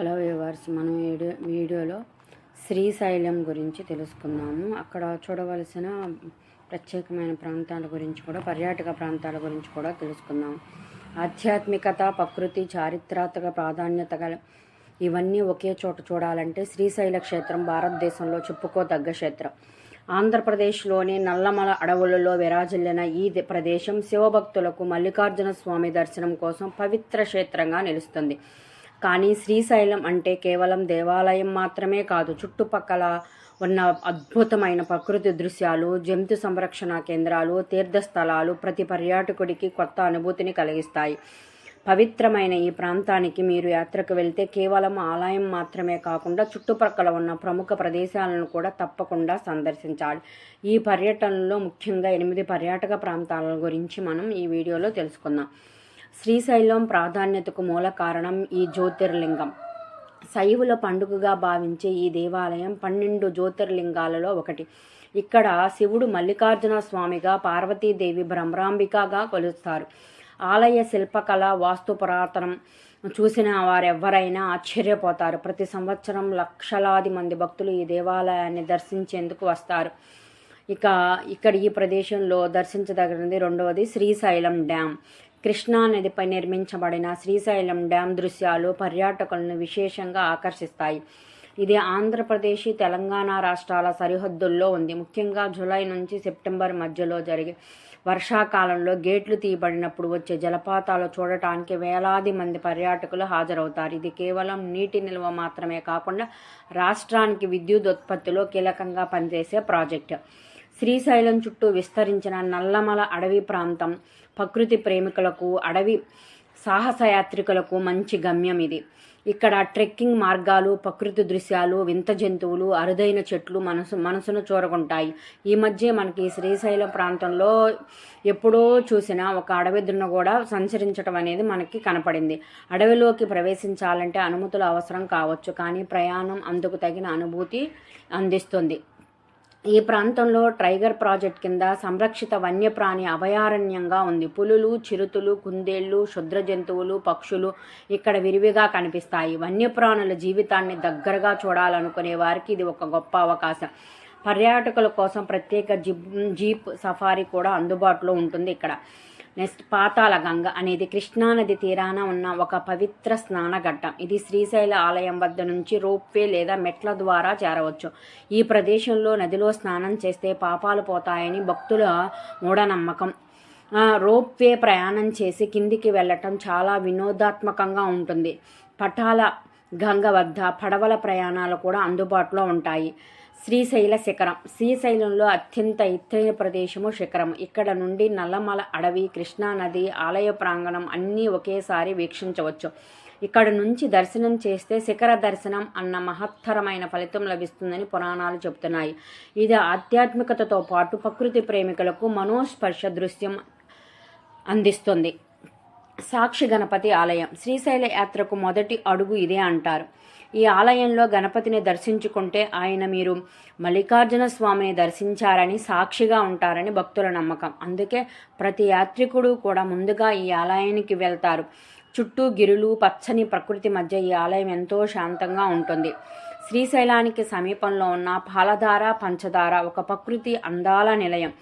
Hello viewers మనం video వీడియోలో శ్రీశైలం గురించి తెలుసుకుందాము. అక్కడ చూడవలసిన ప్రత్యేకమైన ప్రాంతాల గురించి కూడా పర్యాటక ప్రాంతాల గురించి కూడా తెలుసుకుందాం. ఆధ్యాత్మికత ప్రకృతి చారిత్రాత్మక ప్రాధాన్యత గల ఇవన్నీ ఒకే చోట చూడాలంటే శ్రీశైల క్షేత్రం భారతదేశంలో చెప్పుకోదగ్గ క్షేత్రం. ఆంధ్రప్రదేశ్లోని నల్లమల అడవులలో విరాజిల్లిన ఈ ప్రదేశం శివభక్తులకు మల్లికార్జున స్వామి దర్శనం కోసం పవిత్ర క్షేత్రంగా నిలుస్తుంది. కానీ శ్రీశైలం అంటే కేవలం దేవాలయం మాత్రమే కాదు చుట్టుపక్కల ఉన్న అద్భుతమైన ప్రకృతి దృశ్యాలు జంతు సంరక్షణ కేంద్రాలు తీర్థస్థలాలు ప్రతి పర్యాటకుడికి కొత్త అనుభూతిని కలిగిస్తాయి. పవిత్రమైన ఈ ప్రాంతానికి మీరు యాత్రకు వెళ్తే కేవలం ఆలయం మాత్రమే కాకుండా చుట్టుపక్కల ఉన్న ప్రముఖ ప్రదేశాలను కూడా తప్పకుండా సందర్శించాలి. ఈ పర్యటనలో ముఖ్యంగా ఎనిమిది పర్యాటక ప్రాంతాల గురించి మనం ఈ వీడియోలో తెలుసుకుందాం. శ్రీశైలం ప్రాధాన్యతకు మూల కారణం ఈ జ్యోతిర్లింగం. శైవుల పండుగగా భావించే ఈ దేవాలయం పన్నెండు జ్యోతిర్లింగాలలో ఒకటి. ఇక్కడ శివుడు మల్లికార్జున స్వామిగా పార్వతీదేవి భ్రమరాంబికగా కొలుస్తారు. ఆలయ శిల్పకళ వాస్తు పురాతనం చూసిన వారెవ్వరైనా ఆశ్చర్యపోతారు. ప్రతి సంవత్సరం లక్షలాది మంది భక్తులు ఈ దేవాలయాన్ని దర్శించేందుకు వస్తారు. ఇక ఇక్కడ ఈ ప్రదేశంలో దర్శించదగినది రెండవది శ్రీశైలం డ్యామ్. కృష్ణా నదిపై నిర్మించబడిన శ్రీశైలం డ్యామ్ దృశ్యాలు పర్యాటకులను విశేషంగా ఆకర్షిస్తాయి. ఇది ఆంధ్రప్రదేశ్ తెలంగాణ రాష్ట్రాల సరిహద్దుల్లో ఉంది. ముఖ్యంగా జూలై నుంచి సెప్టెంబర్ మధ్యలో జరిగే వర్షాకాలంలో గేట్లు తీయబడినప్పుడు వచ్చే జలపాతాలు చూడటానికి వేలాది మంది పర్యాటకులు హాజరవుతారు. ఇది కేవలం నీటి నిల్వ మాత్రమే కాకుండా రాష్ట్రానికి విద్యుత్ ఉత్పత్తిలో కీలకంగా పనిచేసే ప్రాజెక్టు. శ్రీశైలం చుట్టూ విస్తరించిన నల్లమల అడవి ప్రాంతం ప్రకృతి ప్రేమికులకు అడవి సాహసయాత్రికులకు మంచి గమ్యం ఇది. ఇక్కడ ట్రెక్కింగ్ మార్గాలు ప్రకృతి దృశ్యాలు వింత జంతువులు అరుదైన చెట్లు మనసు మనసును చూరకుంటాయి ఈ మధ్య మనకి శ్రీశైలం ప్రాంతంలో ఎప్పుడో చూసిన ఒక అడవి దున్న కూడా సంచరించడం అనేది మనకి కనపడింది. అడవిలోకి ప్రవేశించాలంటే అనుమతులు అవసరం కావచ్చు కానీ ప్రయాణం అందుకు తగిన అనుభూతి అందిస్తుంది. ఈ ప్రాంతంలో టైగర్ ప్రాజెక్ట్ కింద సంరక్షిత వన్యప్రాణి అభయారణ్యంగా ఉంది. పులులు చిరుతులు కుందేళ్ళు క్షుద్ర జంతువులు పక్షులు ఇక్కడ విరివిగా కనిపిస్తాయి. వన్యప్రాణుల జీవితాన్ని దగ్గరగా చూడాలనుకునే వారికి ఇది ఒక గొప్ప అవకాశం. పర్యాటకుల కోసం ప్రత్యేక జిప్ జీప్ సఫారీ కూడా అందుబాటులో ఉంటుంది ఇక్కడ. నెక్స్ట్ పాతాళ గంగ అనేది కృష్ణానది తీరాన ఉన్న ఒక పవిత్ర స్నానఘట్టం. ఇది శ్రీశైల ఆలయం వద్ద నుంచి రోప్వే లేదా మెట్ల ద్వారా చేరవచ్చు. ఈ ప్రదేశంలో నదిలో స్నానం చేస్తే పాపాలు పోతాయని భక్తుల మూఢనమ్మకం. రోప్వే ప్రయాణం చేసి కిందికి వెళ్ళటం చాలా వినోదాత్మకంగా ఉంటుంది. పటాల గంగ వద్ద పడవల ప్రయాణాలు కూడా అందుబాటులో ఉంటాయి. శ్రీశైల శిఖరం. శ్రీశైలంలో అత్యంత ఎత్తైన ప్రదేశము శిఖరం. ఇక్కడ నుండి నల్లమల అడవి కృష్ణా నది ఆలయ ప్రాంగణం అన్నీ ఒకేసారి వీక్షించవచ్చు. ఇక్కడ నుంచి దర్శనం చేస్తే శిఖర దర్శనం అన్న మహత్తరమైన ఫలితం లభిస్తుందని పురాణాలు చెబుతున్నాయి. ఇది ఆధ్యాత్మికతతో పాటు ప్రకృతి ప్రేమికులకు మనోస్పర్శ దృశ్యం అందిస్తుంది. సాక్షి గణపతి ఆలయం. శ్రీశైల యాత్రకు మొదటి అడుగు ఇదే అంటారు. ఈ ఆలయంలో గణపతిని దర్శించుకుంటే ఆయన మీరు మల్లికార్జున స్వామిని దర్శించారని సాక్షిగా ఉంటారని భక్తుల నమ్మకం. అందుకే ప్రతి యాత్రికుడు కూడా ముందుగా ఈ ఆలయానికి వెళ్తారు. చుట్టూ గిరులు పచ్చని ప్రకృతి మధ్య ఈ ఆలయం ఎంతో శాంతంగా ఉంటుంది. శ్రీశైలానికి సమీపంలో ఉన్న పాలధార పంచదార ఒక ప్రకృతి అందాల నిలయం.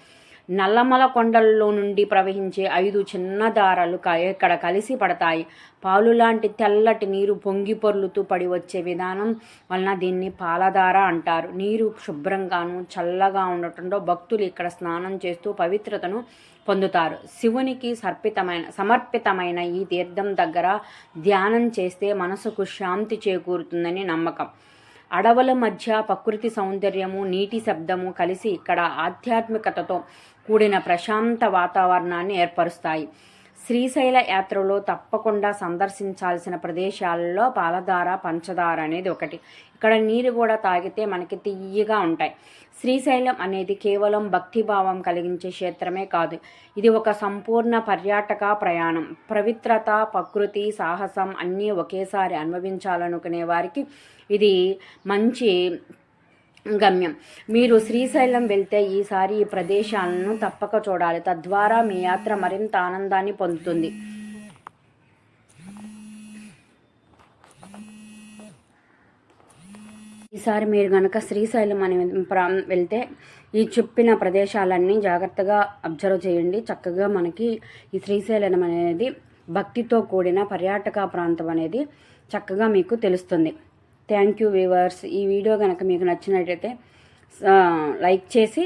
నల్లమల కొండల్లో నుండి ప్రవహించే ఐదు చిన్న దారాలు క- ఇక్కడ కలిసి పడతాయి? పాలు లాంటి తెల్లటి నీరు పొంగి పొర్లుతూ పడి వచ్చే విధానం వలన దీన్ని పాలధార అంటారు. నీరు శుభ్రంగాను చల్లగా ఉండటంతో భక్తులు ఇక్కడ స్నానం చేస్తూ పవిత్రతను పొందుతారు. శివునికి సర్పితమైన సమర్పితమైన ఈ తీర్థం దగ్గర ధ్యానం చేస్తే మనసుకు శాంతి చేకూరుతుందని నమ్మకం. అడవుల మధ్య ప్రకృతి సౌందర్యము నీటి శబ్దము కలిసి ఇక్కడ ఆధ్యాత్మికతతో కూడిన ప్రశాంత వాతావరణాన్ని ఏర్పరుస్తాయి. శ్రీశైల యాత్రలో తప్పకుండా సందర్శించాల్సిన ప్రదేశాలలో పాలధార పంచదార అనేది ఒకటి. ఇక్కడ నీరు కూడా తాగితే మనకి తీయగా ఉంటాయి. శ్రీశైలం అనేది కేవలం భక్తిభావం కలిగించే క్షేత్రమే కాదు. ఇది ఒక సంపూర్ణ పర్యాటక ప్రయాణం. పవిత్రత ప్రకృతి సాహసం అన్నీ ఒకేసారి అనుభవించాలనుకునే వారికి ఇది మంచి గమ్యం. మీరు శ్రీశైలం వెళ్తే ఈసారి ఈ ప్రదేశాలను తప్పక చూడాలి. తద్వారా మీ యాత్ర మరింత ఆనందాన్ని పొందుతుంది. ఈసారి మీరు గనక శ్రీశైలం అని వెళ్తే ఈ చెప్పిన ప్రదేశాలన్నీ జాగ్రత్తగా అబ్జర్వ్ చేయండి. చక్కగా మనకి ఈ శ్రీశైలం అనేది భక్తితో కూడిన పర్యాటక ప్రాంతం అనేది చక్కగా మీకు తెలుస్తుంది. థ్యాంక్ యూ వీవర్స్ ఈ వీడియో కనుక మీకు నచ్చినట్లయితే లైక్ చేసి